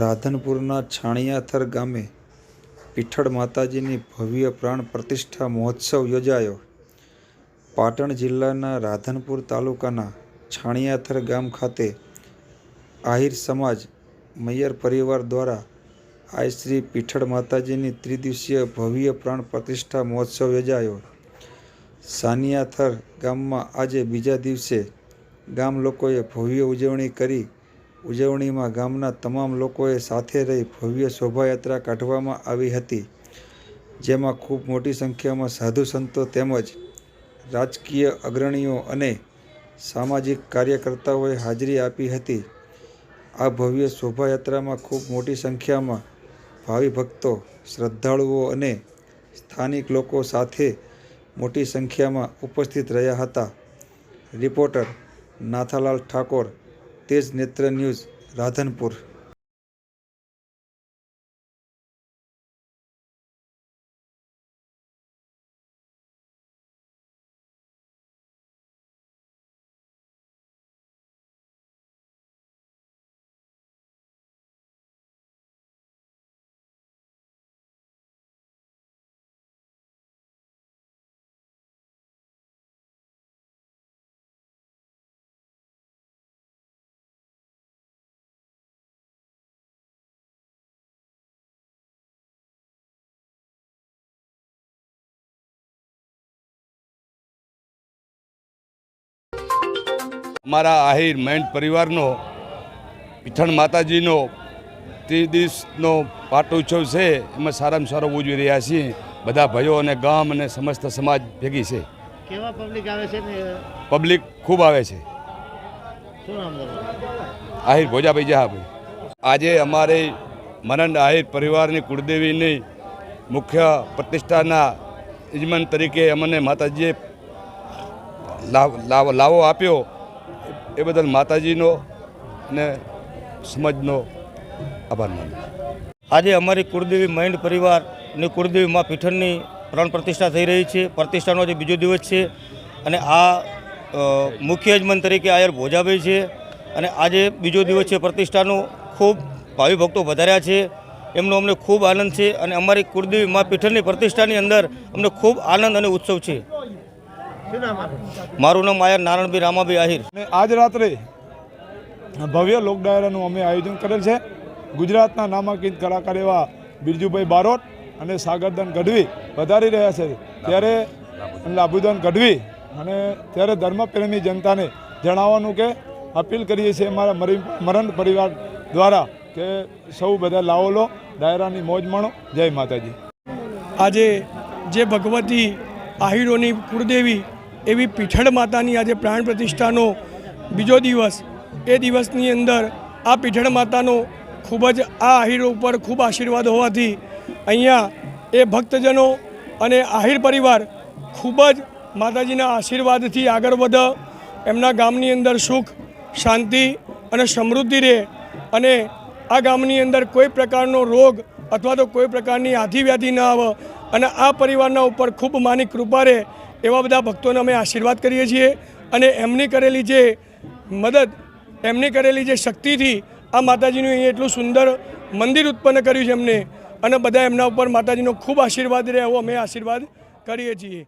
રાધનપુરના છાણિયાથર ગામે પીઠળ માતાજીની ભવ્ય પ્રાણ પ્રતિષ્ઠા મહોત્સવ યોજાયો. પાટણ જિલ્લાના રાધનપુર તાલુકાના છાણિયાથર ગામ ખાતે આહિર સમાજ મૈયર પરિવાર દ્વારા આ શ્રી પીઠળ માતાજીની ત્રિદિવસીય ભવ્ય પ્રાણ પ્રતિષ્ઠા મહોત્સવ યોજાયો. સાનિયાથર ગામમાં આજે બીજા દિવસે ગામ લોકોએ ભવ્ય ઉજવણી કરી ઉજવણીમાં ગામના તમામ લોકોએ સાથે રહી ભવ્ય શોભાયાત્રા કાઢવામાં આવી હતી, જેમાં ખૂબ મોટી સંખ્યામાં સાધુ સંતો તેમજ રાજકીય અગ્રણીઓ અને સામાજિક કાર્યકર્તાઓએ હાજરી આપી હતી. આ ભવ્ય શોભાયાત્રામાં ખૂબ મોટી સંખ્યામાં ભાવિ ભક્તો, શ્રદ્ધાળુઓ અને સ્થાનિક લોકો સાથે મોટી સંખ્યામાં ઉપસ્થિત રહ્યા હતા. રિપોર્ટર નાથાલાલ ઠાકોર તેજ નેત્ર ન્યૂઝ રાધનપુર. અમારા આહિર મૈંડ પરિવારનો પીઠણ માતાજીનો ત્રિદિવસનો પાટોત્સવ છે એમાં સારામાં સારો ઉજવી રહ્યા છીએ. બધા ભાઈઓ અને ગામ અને સમસ્ત સમાજ ભેગી છે. કેવા પબ્લિક આવે છે પબ્લિક ખૂબ આવે છે. આહિર ભોજાભાઈ જહાભાઈ. આજે અમારે મનન આહિર પરિવારની કુળદેવીની મુખ્ય પ્રતિષ્ઠાના યજમાન તરીકે અમને માતાજીએ લાવો આપ્યો. એ બદલ માતાજીનો અને સમાજનો આભાર માનું. આજે અમારી કુળદેવી મૈંડ પરિવારની કુળદેવી મા પીઠણની પ્રાણ પ્રતિષ્ઠા થઈ રહી છે. પ્રતિષ્ઠાનો આજે બીજો દિવસ છે અને આ મુખ્ય યજમાન તરીકે આયર ભોજાભાઈ છે અને આજે બીજો દિવસ છે પ્રતિષ્ઠાનો ખૂબ ભાવિ ભક્તો વધાર્યા છે. એમનો અમને ખૂબ આનંદ છે અને અમારી કુળદેવી મા પીઠણની પ્રતિષ્ઠાની અંદર અમને ખૂબ આનંદ અને ઉત્સવ છે. મારું નામ આયર નારાયણભાઈ રામાભાઈ આહિર. અને આજ રાત્રે ભવ્ય લોક ડાયરાનું અમે આયોજન કરેલ છે. ગુજરાતના નામાંકિત કલાકાર એવા બિરજુભાઈ બારોટ અને સાગરદાન ગઢવી વધારી રહ્યા છે. ત્યારે લાભુદાન ગઢવી અને ત્યારે ધર્મપ્રેમી જનતાને જણાવવાનું કે અપીલ કરીએ છીએ અમારા મરી મરણ પરિવાર દ્વારા કે સૌ બધા લાવો લો ડાયરાની મોજ માણો. જય માતાજી. આજે જે ભગવતી આહિરોની કુળદેવી એવી પીઠળ માતાની આજે પ્રાણ પ્રતિષ્ઠાનો બીજો દિવસ. એ દિવસની અંદર આ પીઠળ માતાનો ખૂબ જ આ આહિરો ઉપર ખૂબ આશીર્વાદ હોવાથી અહીંયા એ ભક્તજનો અને આહિર પરિવાર ખૂબ જ માતાજીના આશીર્વાદથી આગળ વધે, એમના ગામની અંદર સુખ, શાંતિ અને સમૃદ્ધિ રહે અને આ ગામની અંદર કોઈ પ્રકારનો રોગ અથવા તો કોઈ પ્રકારની આધિવ્યાધિ ન આવે અને આ પરિવારના ઉપર ખૂબ માની કૃપા રહે એવા બધા ભક્તોને અમે આશીર્વાદ કરીએ છીએ અને એમની કરેલી જે મદદ, એમની કરેલી જે શક્તિથી આ માતાજીનું અહીં એટલું સુંદર મંદિર ઉત્પન્ન કર્યું છે એમને. અને બધા એમના ઉપર માતાજીનો ખૂબ આશીર્વાદ રહે એવો અમે આશીર્વાદ કરીએ છીએ.